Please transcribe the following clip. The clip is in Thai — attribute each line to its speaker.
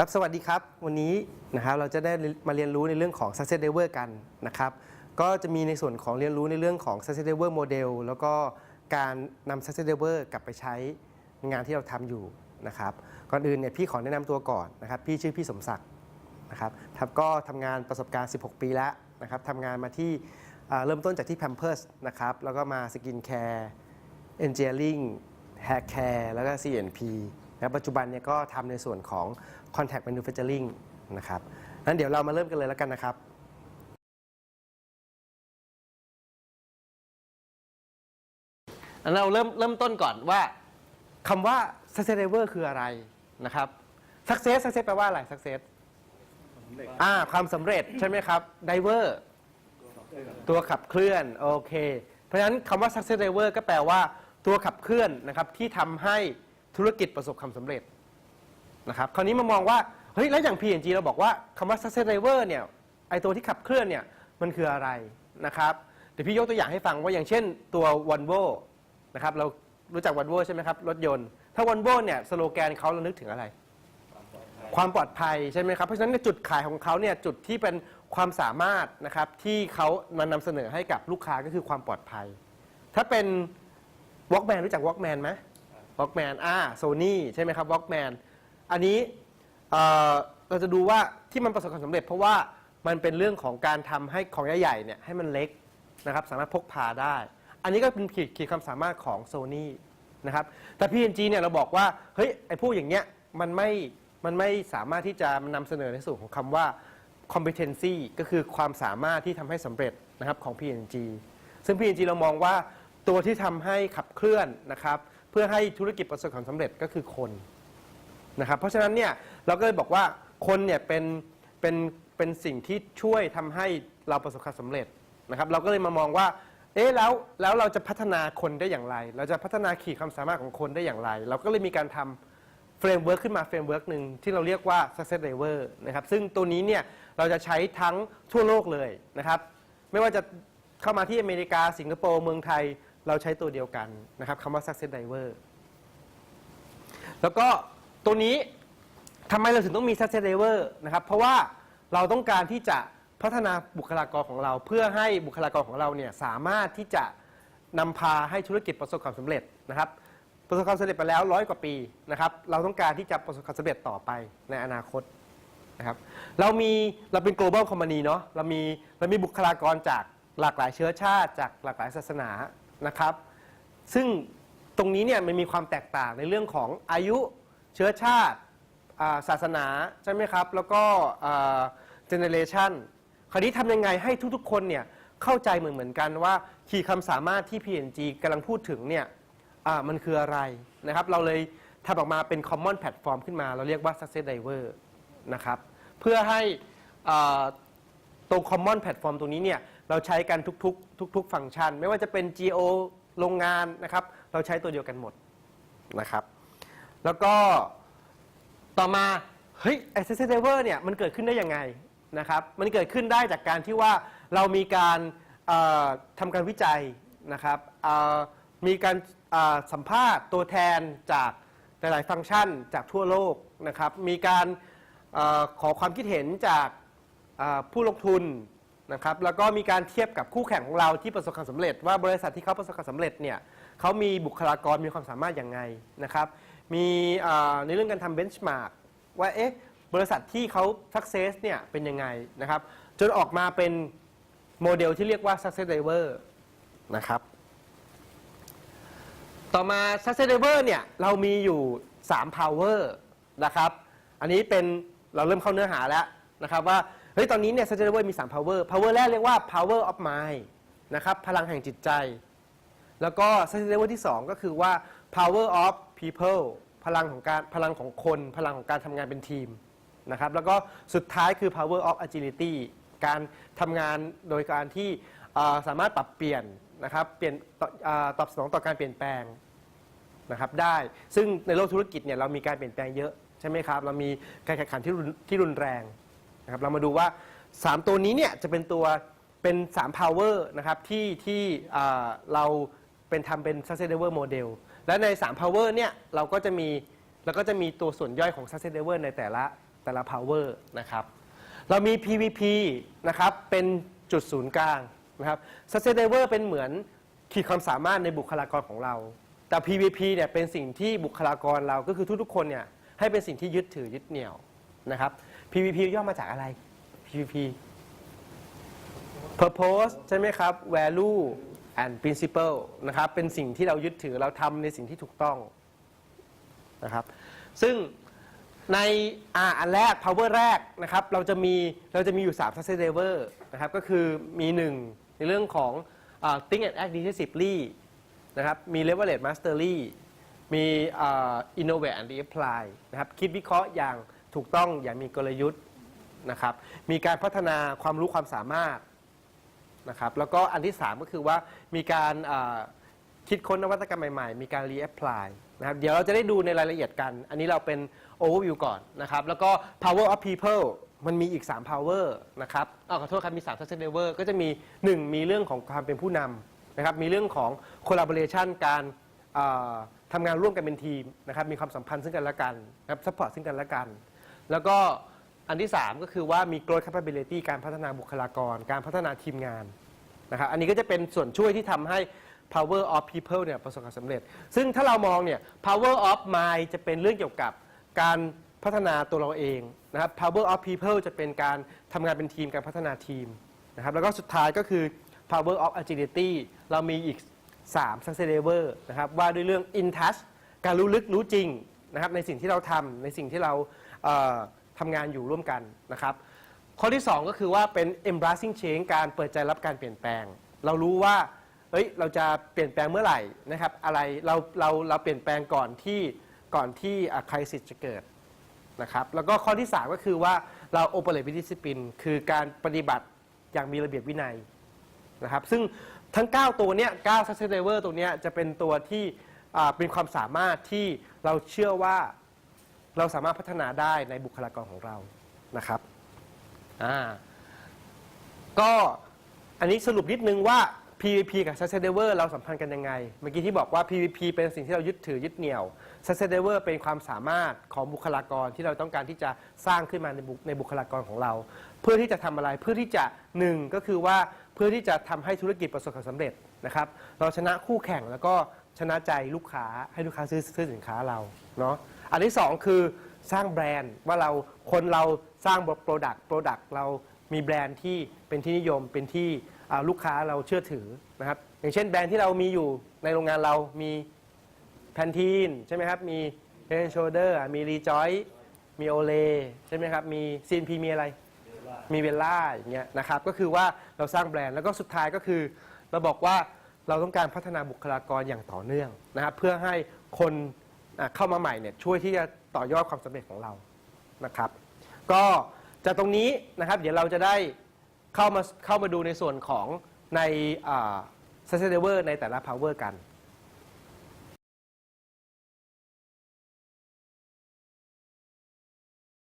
Speaker 1: ครับสวัสดีครับ วันนี้นะครับเราจะได้มาเรียนรู้ในเรื่องของ Success Driver กันนะครับ ก็จะมีในส่วนของเรียนรู้ในเรื่องของ Success Driver Model แล้วก็การนำ Success Driver กลับไปใช้ในงานที่เราทำอยู่นะครับ ก่อนอื่นเนี่ยพี่ขอแนะนำตัวก่อนนะครับ พี่ชื่อพี่สมศักดิ์นะครับครับก็ทำงานประสบการณ์ 16 ปีแล้วนะครับทำงานมาที่เริ่มต้นจากที่ Pampers นะครับ แล้วก็มาสกินแคร์ Engineering Hair Care แล้วก็ CNP นะครับปัจจุบันเนี่ยก็ทำในส่วนของ Contact Manufacturing นะครับงั้นเดี๋ยวเรามาเริ่มกันเลยแล้วกันนะครับเราเริ่มเริ่มต้นก่อนว่าคำว่า success driver คืออะไรนะครับ success success แปลว่าอะไร success อ่าความสำเร็จใช่ไหมครับ driver ตัวขับเคลื่อน โอเค เพราะฉะนั้นคำว่า success driver ก็แปลว่าตัวขับเคลื่อนนะครับที่ทำให้ ธุรกิจประสบความสำเร็จนะครับคราวนี้มามองว่าเฮ้ยแล้วอย่าง P&G เราบอกว่าคำว่า success driver เนี่ยไอตัวที่ขับเคลื่อนเนี่ยมันคืออะไรนะครับเดี๋ยวพี่ยกตัวอย่างให้ฟังว่าอย่างเช่นตัว Volvo นะครับเรารู้จัก Volvo ใช่ไหมครับรถยนต์ ถ้า Volvo เนี่ยสโลแกนเขาเรานึกถึงอะไร ความปลอดภัยใช่ไหมครับเพราะฉะนั้นจุดขายของเขาเนี่ยจุดที่เป็นความสามารถนะครับที่เขามานำเสนอให้กับลูกค้าก็คือความปลอดภัย ถ้าเป็น Walkman รู้จัก Walkman ไหม Walkman อ่าโซนี่ใช่ไหมครับ Walkman อันนี้เอ่อเราจะดูว่าที่มันประสบความสำเร็จ เพราะว่ามันเป็นเรื่องของการทำให้ของใหญ่ๆเนี่ยให้มันเล็กนะครับสามารถพกพาได้ อันนี้ก็เป็นขีดขีดความสามารถของโซนี่นะครับแต่ P&G เนี่ยเราบอกว่าเฮ้ยไอ้พวกอย่างเงี้ยมันไม่มันไม่สามารถที่จะนำเสนอในส่วนของคำว่า competency ก็คือความสามารถที่ทำให้สำเร็จนะครับของ P&G ซึ่ง P&G เรามองว่าตัวที่ทำให้ขับเคลื่อนนะครับ เพื่อให้ธุรกิจประสบความสำเร็จก็คือคนนะครับเพราะฉะนั้นเนี่ยเราก็เลยบอกว่าคนเนี่ยเป็นเป็นเป็นสิ่งที่ช่วยทำให้เราประสบความสำเร็จนะครับเราก็เลยมามองว่าเอ๊ะแล้วแล้วเราจะพัฒนาคนได้อย่างไร เราจะพัฒนาขีดความสามารถของคนได้อย่างไร เราก็เลยมีการทำ เฟรมเวิร์กขึ้นมาเฟรมเวิร์กหนึ่งที่เราเรียกว่า success driver นะครับซึ่งตัวนี้เนี่ยเราจะใช้ทั้งทั่วโลกเลยนะครับ ไม่ว่าจะเข้ามาที่อเมริกาสิงคโปร์เมืองไทย เราใช้ตัวเดียวกันนะครับคำว่า success driver แล้วก็ตัวนี้ทำไมเราถึงต้องมี success driver นะครับ เพราะว่าเราต้องการที่จะพัฒนาบุคลากรของเรา เพื่อให้บุคลากรของเราเนี่ยสามารถที่จะนำพาให้ธุรกิจประสบความสำเร็จนะครับประสบความสำเร็จไปแล้วร้อยกว่าปีนะครับ เราต้องการที่จะประสบความสำเร็จต่อไปในอนาคตนะครับ เรามีเราเป็น global company เนาะเรามีเรามีบุคลากรจากหลากหลายเชื้อชาติ จากหลากหลายศาสนา นะครับ ซึ่งตรงนี้เนี่ยมันมีความแตกต่างในเรื่องของอายุเชื้อชาติาศาสนาใช่ไหมครับ แล้วก็เจเนเรชันคราวนี้ทำยังไงให้ทุกๆ คนเนี่ยเข้าใจเหมือนเหมือนกันว่าขีดคำสามารถที่ PNG กำลังพูดถึงเนี่ยมันคืออะไรนะครับ เราเลยทำออกมาเป็น common platform ขึ้นมา เราเรียกว่า success driver นะครับ เพื่อให้ตรง common platform ตรงนี้เนี่ย เราใช้กันทุกๆ ทุก ๆ ฟังก์ชัน ไม่ว่าจะเป็น GO โรงงานนะครับ เราใช้ตัวเดียวกันหมดนะครับ แล้วก็ต่อมา เฮ้ย Access Driver เนี่ยมันเกิดขึ้นได้ยังไงนะครับ มันเกิดขึ้นได้จากการที่ว่าเรามีการทำการวิจัยนะครับมีการสัมภาษณ์ตัวแทนจากหลาย ๆ ฟังก์ชันจากทั่วโลกนะครับ มีการอขอความคิดเห็นจากผู้ลงทุน นะครับแล้วก็มีการเทียบกับคู่แข่งของเราที่ประสบความสำเร็จ ว่าบริษัทที่เขาประสบความสำเร็จเนี่ยเขามีบุคลากรมีความสามารถอย่างไงนะครับมีอ่าในเรื่องการทำเบนช์มาร์กว่าเอ๊ะบริษัทที่เขาสักเซสเนี่ยเป็นยังไงนะครับจนออกมาเป็นโมเดลที่เรียกว่า success driver นะครับต่อมา success driver เนี่ยเรามีอยู่3 power นะครับอันนี้เป็นเราเริ่มเข้าเนื้อหาแล้วนะครับว่า ฮ้ยตอนนี้เนี่ย success driver มี 3 power power แรกเรียกว่า power of mind นะครับ พลังแห่งจิตใจ แล้วก็ success driver ที่ 2 ก็คือว่า power of people พลังของการพลังของคน พลังของการทำงานเป็นทีมนะครับ แล้วก็สุดท้ายคือ power of agility การทำงานโดยการที่สามารถปรับเปลี่ยนนะครับ เปลี่ยนต่อตอบสนองต่อการเปลี่ยนแปลงนะครับได้ ซึ่งในโลกธุรกิจเนี่ยเรามีการเปลี่ยนแปลงเยอะใช่ไหมครับ เรามีการแข่งขันที่รุนที่รุนแรง นะครับเรามาดูว่า 3 ตัวนี้เนี่ยจะเป็นตัวเป็น3 power นะครับที่ที่อ่าเราเป็นทำเป็น sustainable model และใน 3 power เนี่ยเราก็จะมีเราก็จะมีตัวส่วนย่อยของ sustainable ในแต่ละแต่ละ power นะครับเรามี PVP นะครับเป็นจุดศูนย์กลางนะครับ Sustainable เป็นเหมือนขีดความสามารถในบุคลากรของเรา แต่ PVP เนี่ยเป็นสิ่งที่บุคลากรเราก็คือทุกๆคนเนี่ยให้เป็นสิ่งที่ยึดถือยึดเหนี่ยวนะครับ PVP ย่อมาจากอะไร PVP purpose ใช่ไหมครับ value and principle นะครับ เป็นสิ่งที่เรายึดถือเราทำในสิ่งที่ถูกต้องนะครับ ซึ่งในอ่าอันแรก power แรกนะครับ เราจะมีเราจะมีอยู่ 3 sustainable นะครับ ก็คือมี 1 ในเรื่องของอ think and act decisively นะครับ มี leverage mastery มี innovate and apply นะครับ คิดวิเคราะห์อย่าง ถูกต้องอย่างมีกลยุทธ์นะครับ มีการพัฒนาความรู้ความสามารถนะครับ แล้วก็อันที่ 3 ก็คือว่ามีการคิดค้นนวัตกรรมใหม่ๆ มีการ reapply นะครับ เดี๋ยวเราจะได้ดูในรายละเอียดกัน อันนี้เราเป็น overview ก่อนนะครับ แล้วก็ power of people มันมีอีก 3 power นะครับอ้าวขอโทษครับ มี 3 sustainable ก็จะมี 1 มีเรื่องของความเป็นผู้นำนะครับ มีเรื่องของ collaboration การทำงานร่วมกันเป็นทีมนะครับ มีความสัมพันธ์ซึ่งกันและกันนะครับ support ซึ่งกันและกัน แล้วก็อันที่ 3 ก็คือว่ามี growth capability การพัฒนาบุคลากร การพัฒนาทีมงานนะครับอันนี้ก็จะเป็นส่วนช่วยที่ทำให้ power of people เนี่ยประสบความสำเร็จ ซึ่งถ้าเรามองเนี่ย power of mind จะเป็นเรื่องเกี่ยวกับการพัฒนาตัวเราเองนะครับ power of people จะเป็นการทำงานเป็นทีมการพัฒนาทีมนะครับแล้วก็สุดท้ายก็คือ power of agility เรามีอีก 3 sustainable นะครับว่าด้วยเรื่อง in touch การรู้ลึกรู้จริงนะครับในสิ่งที่เราทำในสิ่งที่เรา ทำงานอยู่ร่วมกันนะครับ ข้อที่ 2 ก็คือว่าเป็น embracing change การเปิดใจรับการเปลี่ยนแปลง เรารู้ว่าเฮ้ยเราจะเปลี่ยนแปลงเมื่อไหร่นะครับ อะไรเราเราเราเปลี่ยนแปลงก่อนที่ก่อนที่คริสิจะเกิดนะครับ แล้วก็ข้อที่ 3 ก็คือว่าเรา operate with discipline คือการปฏิบัติอย่างมีระเบียบวินัยนะครับ ซึ่งทั้ง 9 ตัวเนี้ย9 sustainable ตัวเนี้ยจะเป็นตัวที่เป็นความสามารถที่เราเชื่อว่า เราสามารถพัฒนาได้ในบุคลากรของเรานะครับอ่าก็อันนี้สรุปนิดนึงว่า PVP กับ Sustainable เราสัมพันธ์กันยังไง เมื่อกี้ที่บอกว่า PVP เป็นสิ่งที่เรายึดถือยึดเหนี่ยว Sustainable เป็นความสามารถของบุคลากรที่เราต้องการที่จะสร้างขึ้นมาในบุในบุคลากรของเรา เพื่อที่จะทำอะไรเพื่อที่จะหนึ่งก็คือว่าเพื่อที่จะทำให้ธุรกิจประสบความสำเร็จนะครับ เราชนะคู่แข่งแล้วก็ชนะใจลูกค้าให้ลูกค้าซื้อซื้อสินค้าเราเนาะ อันที่สองคือสร้างแบรนด์ว่าเราคนเราสร้างโปรดักต์โปรดักต์เรามีแบรนด์ที่เป็นที่นิยมเป็นที่ลูกค้าเราเชื่อถือนะครับอย่างเช่นแบรนด์ที่เรามีอยู่ในโรงงานเรามีแพนทีนใช่ไหมครับมีเ d นโชเดอร์มีรีจอยมีโอเลใช่ไหมครับมีซีนพีมีอะไรมีเวลล่าอย่างเงี้ยนะครับก็คือว่าเราสร้างแบรนด์แล้วก็สุดท้ายก็คือ เราบอกว่าเราต้องการพัฒนาบุคลากรอย่างต่อเนื่องนะครับเพื่อให้คน เข้ามาใหม่เนี่ยช่วยที่จะต่อยอดความสำเร็จของเรานะครับ ก็จากตรงนี้นะครับเดี๋ยวเราจะได้เข้ามาเข้ามาดูในส่วนของในเซสเซเวอร์ในแต่ละ power กัน